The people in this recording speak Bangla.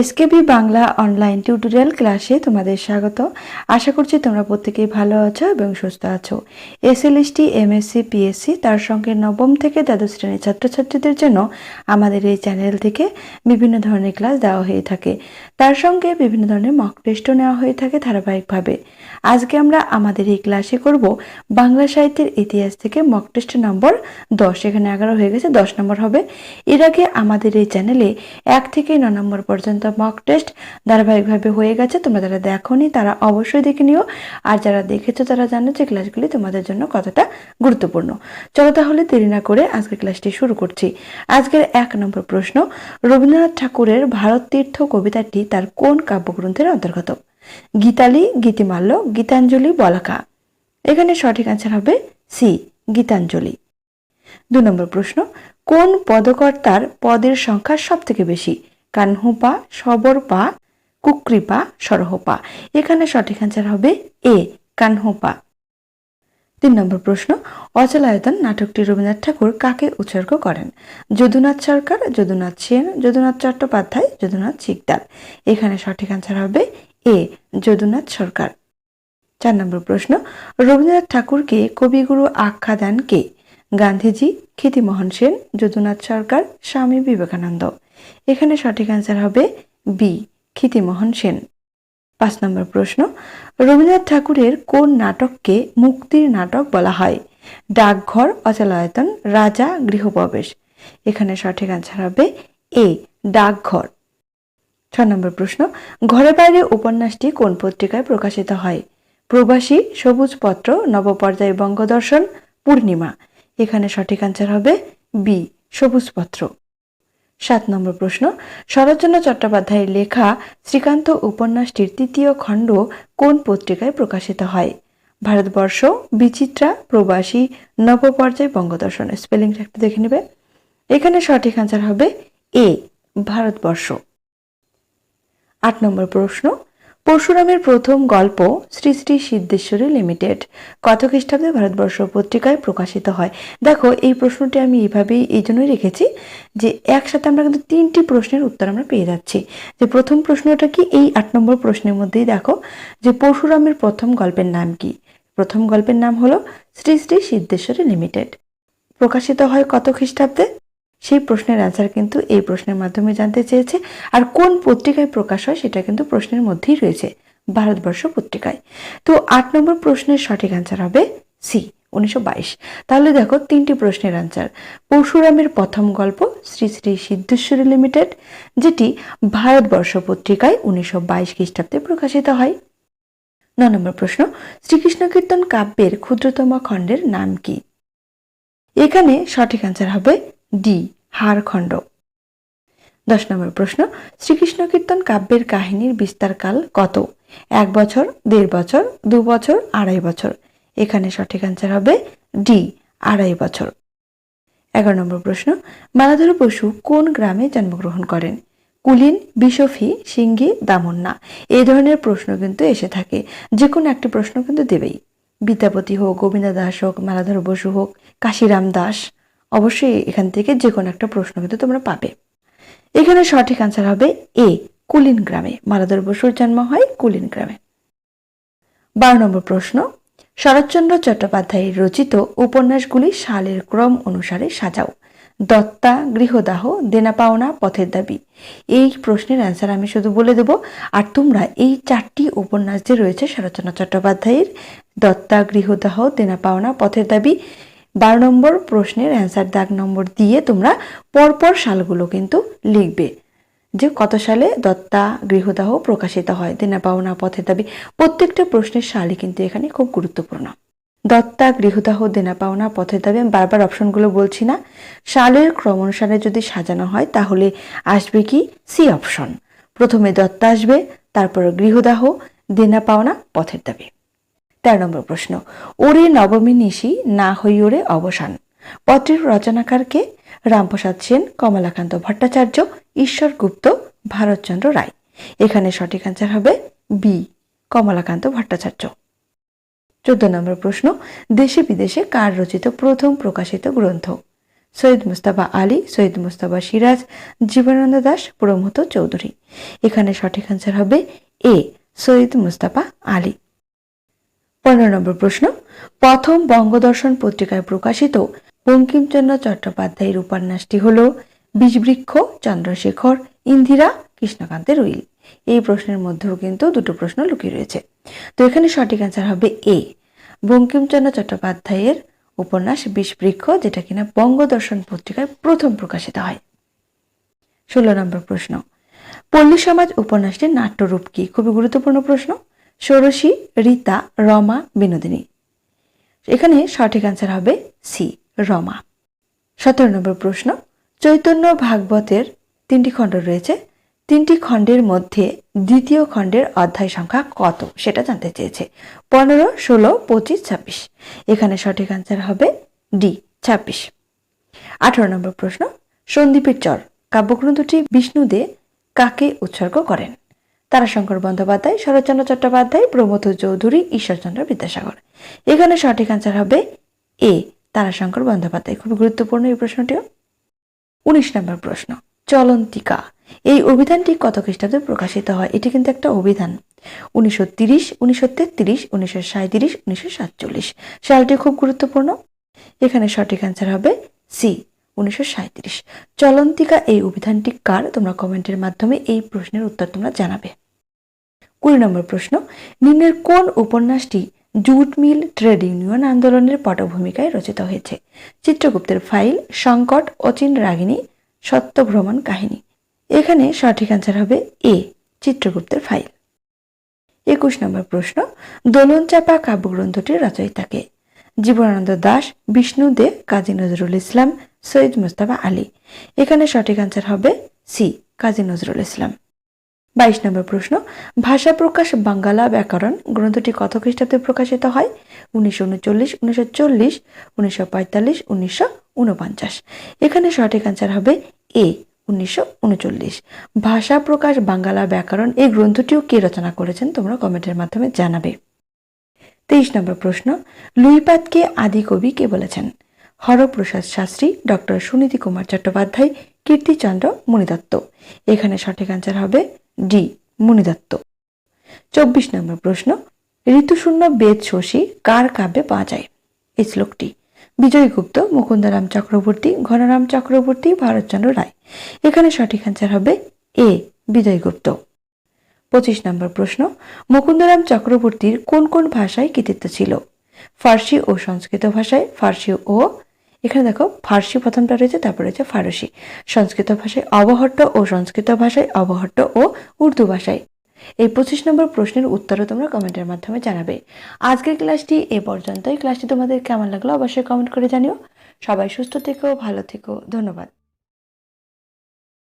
এসকেবি বাংলা অনলাইন টিউটোরিয়াল ক্লাসে তোমাদের স্বাগত। আশা করছি তোমরা প্রত্যেকেই ভালো আছো এবং সুস্থ আছো। এসএলএসটি এমএসসি পিএসসি তার সঙ্গে নবম থেকে দ্বাদশ শ্রেণির ছাত্রছাত্রীদের জন্য আমাদের এই চ্যানেল থেকে বিভিন্ন ধরনের ক্লাস দেওয়া হয়ে থাকে। তার সঙ্গে বিভিন্ন ধরনের মক টেস্টও নেওয়া হয়ে থাকে ধারাবাহিকভাবে। আজকে আমরা আমাদের এই ক্লাসে করব বাংলা সাহিত্যের ইতিহাস থেকে মক টেস্ট নম্বর দশ। এখানে এগারো হয়ে গেছে, দশ নম্বর হবে। এর আগে আমাদের এই চ্যানেলে এক থেকে ন নম্বর পর্যন্ত মক টেস্ট ধারাবাহিকভাবে হয়ে গেছে। তোমরা যারা দেখোনি, তারা অবশ্যই দেখে নিও। আর যারা দেখেছ, তারা জানো যে ক্লাসগুলি তোমাদের জন্য কতটা গুরুত্বপূর্ণ। চলো তাহলে দেরি না করে আজকের ক্লাসটি শুরু করছি। আজকের এক নম্বর প্রশ্ন, রবীন্দ্রনাথ ঠাকুরের ভারত তীর্থ কবিতাটি তার কোন কাব্যগ্রন্থের অন্তর্গত? গীতালি, গীতিমাল্য, গীতাঞ্জলি, বলাকা। এখানে সঠিক অ্যান্সার হবে সি গীতাঞ্জলি। দু নম্বর প্রশ্ন, কোন পদকর্তার পদের সংখ্যা সব থেকে বেশি? কানহুপা, সবরপা কুকৃপা সরহপা। এখানে সঠিক অ্যান্সার হবে এ, কানহুপা। তিন নম্বর প্রশ্ন, অচলায়তন নাটকটি রবীন্দ্রনাথ ঠাকুর কাকে উৎসর্গ করেন? যদুনাথ সরকার, যদুনাথ সেন, যদুনাথ চট্টোপাধ্যায়, যদুনাথ শিকদার। এখানে সঠিক অ্যান্সার হবে এ, যদুনাথ সরকার। চার নম্বর প্রশ্ন, রবীন্দ্রনাথ ঠাকুরকে কবিগুরু আখ্যা দেন কে? গান্ধীজি খ্যাতিমোহন সেন, যদুনাথ সরকার, স্বামী বিবেকানন্দ। এখানে সঠিক অ্যান্সার হবে বি খ্যাতিমোহন সেন। পাঁচ নম্বর প্রশ্ন, রবীন্দ্রনাথ ঠাকুরের কোন নাটককে মুক্তির নাটক বলা হয়? ডাকঘর, অচলায়তন, রাজা, গৃহপ্রবেশ। এখানে সঠিক অ্যান্সার হবে এ ডাকঘর। ছ নম্বর প্রশ্ন, ঘরে বাইরে উপন্যাসটি কোন পত্রিকায় প্রকাশিত হয়? প্রবাসী, সবুজ পত্র, নবপর্যায় বঙ্গদর্শন, পূর্ণিমা। এখানে সঠিক অ্যান্সার হবে বি সবুজ পত্র। সাত নম্বর প্রশ্ন। শরৎচন্দ্র চট্টোপাধ্যায়ের লেখা শ্রীকান্ত উপন্যাসটির তৃতীয় খণ্ড কোন পত্রিকায় প্রকাশিত হয়? ভারতবর্ষ, বিচিত্রা, প্রবাসী, নবপর্যায়, বঙ্গদর্শন। স্পেলিংটা একটু দেখে নেবে। এখানে সঠিক আনসার হবে এ, ভারতবর্ষ। আট নম্বর প্রশ্ন। পরশুরামের প্রথম গল্প শ্রী শ্রী সিদ্ধেশ্বরী লিমিটেড। কত খ্রিস্টাব্দে ভারতবর্ষ পত্রিকায় প্রকাশিত হয়। দেখো, এই প্রশ্নটি আমি এইভাবেই এই জন্যই রেখেছি যে একসাথে আমরা কিন্তু তিনটি প্রশ্নের উত্তর আমরা পেয়ে যাচ্ছি। যে প্রথম প্রশ্নটা কি? এই আট নম্বর প্রশ্নের মধ্যেই দেখো যে পরশুরামের প্রথম গল্পের নাম কি? প্রথম গল্পের নাম হলো শ্রী শ্রী সিদ্ধেশ্বরী লিমিটেড। প্রকাশিত হয় কত খ্রিস্টাব্দে। সেই প্রশ্নের অ্যান্সার কিন্তু এই প্রশ্নের মাধ্যমে জানতে চেয়েছে। আর কোন পত্রিকায় প্রকাশ হয় সেটা কিন্তু প্রশ্নের মধ্যেই রয়েছে, ভারতবর্ষ পত্রিকায়। তো আট নম্বর প্রশ্নের সঠিক অ্যান্সার হবে সি উনিশশো বাইশ। তাহলে দেখো তিনটি প্রশ্নের অ্যান্সার পরশুরামের প্রথম গল্প শ্রী শ্রী সিদ্ধেশ্বরী লিমিটেড, যেটি ভারতবর্ষ পত্রিকায় উনিশশো বাইশ খ্রিস্টাব্দে প্রকাশিত হয়। ন নম্বর প্রশ্ন, শ্রীকৃষ্ণ কীর্তন কাব্যের ক্ষুদ্রতম খণ্ডের নাম কি? এখানে সঠিক অ্যান্সার হবে ডি হারখণ্ড দশ নম্বর প্রশ্ন, শ্রীকৃষ্ণ কীর্তন কাব্যের কাহিনীর বিস্তারকাল কত? এক বছর, দেড় বছর, দু বছর, আড়াই বছর। এখানে সঠিক অ্যান্সার হবে ডি, আড়াই বছর। এগারো নম্বর প্রশ্ন মালাধর বসু কোন গ্রামে জন্মগ্রহণ করেন? কুলিন, বিশফি, সিঙ্গি, দামন্না? এই ধরনের প্রশ্ন কিন্তু এসে থাকে। যে কোনো একটা প্রশ্ন কিন্তু দেবেই। বিদ্যাপতি হোক, গোবিন্দ দাস হোক মালাধর বসু হোক, কাশিরাম দাস। অবশ্যই এখান থেকে যে কোনো একটা প্রশ্ন কিন্তু তোমরা পাবে। এখানে সঠিক আনসার হবে এ কুলিন গ্রামে। মালাধর বসুর জন্ম হয় কুলিন গ্রামে। বারো নম্বর প্রশ্ন, শরৎচন্দ্র চট্টোপাধ্যায়ের রচিত উপন্যাসগুলি সালের ক্রম অনুসারে সাজাও। দত্তা, গৃহদাহ দেনা পাওনা পথের দাবি। এই প্রশ্নের অ্যান্সার আমি শুধু বলে দেব, আর তোমরা এই চারটি উপন্যাস যে রয়েছে শরৎচন্দ্র চট্টোপাধ্যায়ের, দত্তা, গৃহদাহ দেনা পাওনা পথের দাবি বারো নম্বর প্রশ্নের অ্যান্সার দাগ নম্বর দিয়ে তোমরা পরপর সালগুলো কিন্তু লিখবে। যে কত সালে দত্তা গৃহদাহ প্রকাশিত হয়, দেনা পাওনা, পথের দাবি, প্রত্যেকটা প্রশ্নের সালই কিন্তু এখানে খুব গুরুত্বপূর্ণ। দত্তা গৃহদাহ, দেনা পাওনা, পথের দাবি, আমি বারবার অপশনগুলো বলছি না। সালের ক্রম অনুসারে যদি সাজানো হয়, তাহলে আসবে কি? সি অপশন প্রথমে দত্তা আসবে, তারপর গৃহদাহ, দেনা পাওনা, পথের দাবি। তেরো নম্বর প্রশ্ন। ওরে নবমী নিশি না হই ওরে অবসান। পত্রের রচনাকারকে রামপ্রসাদ সেন, কমলাকান্ত ভট্টাচার্য, ঈশ্বর গুপ্ত, ভারতচন্দ্র রায়। এখানে সঠিক অ্যান্সার হবে বি, কমলাকান্ত ভট্টাচার্য। চোদ্দ নম্বর প্রশ্ন, দেশে বিদেশে কার রচিত প্রথম প্রকাশিত গ্রন্থ? সৈয়দ মুস্তাফা আলী, সৈয়দ মুস্তাফা সিরাজ, জীবনানন্দ দাস প্রমথ চৌধুরী। এখানে সঠিক অ্যান্সার হবে এ, সৈয়দ মুস্তাফা আলী। পনেরো নম্বর প্রশ্ন, প্রথম বঙ্গদর্শন পত্রিকায় প্রকাশিত বঙ্কিমচন্দ্র চট্টোপাধ্যায়ের উপন্যাসটি হল বিষবৃক্ষ, চন্দ্রশেখর, ইন্দিরা, কৃষ্ণকান্তের উইল। এই প্রশ্নের মধ্যেও কিন্তু দুটো প্রশ্ন লুকিয়ে রয়েছে। তো এখানে সঠিক অ্যান্সার হবে এ, বঙ্কিমচন্দ্র চট্টোপাধ্যায়ের উপন্যাস বিষবৃক্ষ, যেটা কিনা বঙ্গদর্শন পত্রিকায় প্রথম প্রকাশিত হয়। ষোলো নম্বর প্রশ্ন, পল্লী সমাজ উপন্যাসটির নাট্যরূপ কি? খুবই গুরুত্বপূর্ণ প্রশ্ন। ষোড়শী, রীতা, রমা, বিনোদিনী। এখানে সঠিক অ্যান্সার হবে সি রমা। সতেরো নম্বর প্রশ্ন, চৈতন্য ভাগবতের তিনটি খণ্ড রয়েছে। তিনটি খণ্ডের মধ্যে দ্বিতীয় খণ্ডের অধ্যায় সংখ্যা কত? সেটা জানতে চেয়েছে। পনেরো, ষোলো, পঁচিশ, ছাব্বিশ। এখানে সঠিক অ্যান্সার হবে ডি ছাব্বিশ। আঠারো নম্বর প্রশ্ন, সন্দীপের চর কাব্যগ্রন্থটি বিষ্ণুদে কাকে উৎসর্গ করেন? তারাশঙ্কর বন্দ্যোপাধ্যায়, শরৎচন্দ্র চট্টোপাধ্যায় প্রমথ চৌধুরী, ঈশ্বরচন্দ্র বিদ্যাসাগর। এখানে সঠিক অ্যান্সার হবে এ তারাশঙ্কর বন্দ্যোপাধ্যায়। খুব গুরুত্বপূর্ণ এই প্রশ্নটিও। উনিশ নম্বর প্রশ্ন, চলন্তিকা। এই অভিধানটি কত খ্রিস্টাব্দে প্রকাশিত হয়? এটি কিন্তু একটা অভিধান। উনিশশো তিরিশ, উনিশশো তেত্রিশ, উনিশশো সাঁত্রিশ উনিশশো সাতচল্লিশ। সালটি খুব গুরুত্বপূর্ণ। এখানে সঠিক অ্যান্সার হবে সি উনিশশো সাঁত্রিশ চলন্তিকা এই অভিধানটি কার? তোমরা কমেন্টের মাধ্যমে এই প্রশ্নের উত্তর তোমরা জানাবে। কুড়ি নম্বর প্রশ্ন, নিম্নের কোন উপন্যাসটি জুট মিল ট্রেড ইউনিয়ন আন্দোলনের পটভূমিকায় রচিত হয়েছে? চিত্রগুপ্তের ফাইল, সংকট, অচিন রাগিনী, সত্যভ্রমণ কাহিনী। এখানে সঠিক অ্যান্সার হবে এ, চিত্রগুপ্তের ফাইল। একুশ নম্বর প্রশ্ন, দোলন চাপা কাব্যগ্রন্থটির রচয়িতাকে? জীবনানন্দ দাস, বিষ্ণু দে, কাজী নজরুল ইসলাম, সৈয়দ মুস্তাফা আলী। এখানে সঠিক অ্যান্সার হবে সি, কাজী নজরুল ইসলাম। বাইশ নম্বর প্রশ্ন, ভাষা প্রকাশ বাঙ্গালা ব্যাকরণ, গ্রন্থটি কত খ্রিস্টাব্দে প্রকাশিত হয়? উনিশশো উনচল্লিশ, উনিশশো চল্লিশ, উনিশশো পঁয়তাল্লিশ, উনিশশো উনপঞ্চাশ। এখানে সঠিক অ্যান্সার হবে এ, উনিশশো উনচল্লিশ। ভাষা প্রকাশ বাঙ্গালা ব্যাকরণ, এই গ্রন্থটিও কে রচনা করেছেন তোমরা কমেন্টের মাধ্যমে জানাবে। তেইশ নম্বর প্রশ্ন, লুইপাতকে আদি কবি কে বলেছেন? হরপ্রসাদ শাস্ত্রী, ডক্টর সুনীতি কুমার চট্টোপাধ্যায়, কীর্তিচন্দ্র মুনিদত্ত। এখানে সঠিক অ্যান্সার হবে ডি মুনিদত্ত চব্বিশ নম্বর প্রশ্ন, ঋতুশূন্য বেদ শশী কার কাব্যে পাওয়া যায়? এই শ্লোকটি বিজয়গুপ্ত, মুকুন্দরাম চক্রবর্তী, ঘনরাম চক্রবর্তী, ভারতচন্দ্র রায়। এখানে সঠিক অ্যান্সার হবে এ, বিজয়গুপ্ত। পঁচিশ নম্বর প্রশ্ন, মুকুন্দরাম চক্রবর্তীর কোন কোন ভাষায় কৃতিত্ব ছিল? ফার্সি ও সংস্কৃত ভাষায়, ফার্সি ও এখানে দেখো ফার্সি প্রথমটা রয়েছে, তারপরে রয়েছে ফারসি। সংস্কৃত ভাষায় অবহট্ট ও সংস্কৃত ভাষায় অবহট্ট ও উর্দু ভাষায়। এই পঁচিশ নম্বর প্রশ্নের উত্তরও তোমরা কমেন্টের মাধ্যমে জানাবে। আজকের ক্লাসটি এ পর্যন্তই। ক্লাসটি তোমাদের কেমন লাগল অবশ্যই কমেন্ট করে জানিও। সবাই সুস্থ থেকো, ভালো থেকো। ধন্যবাদ।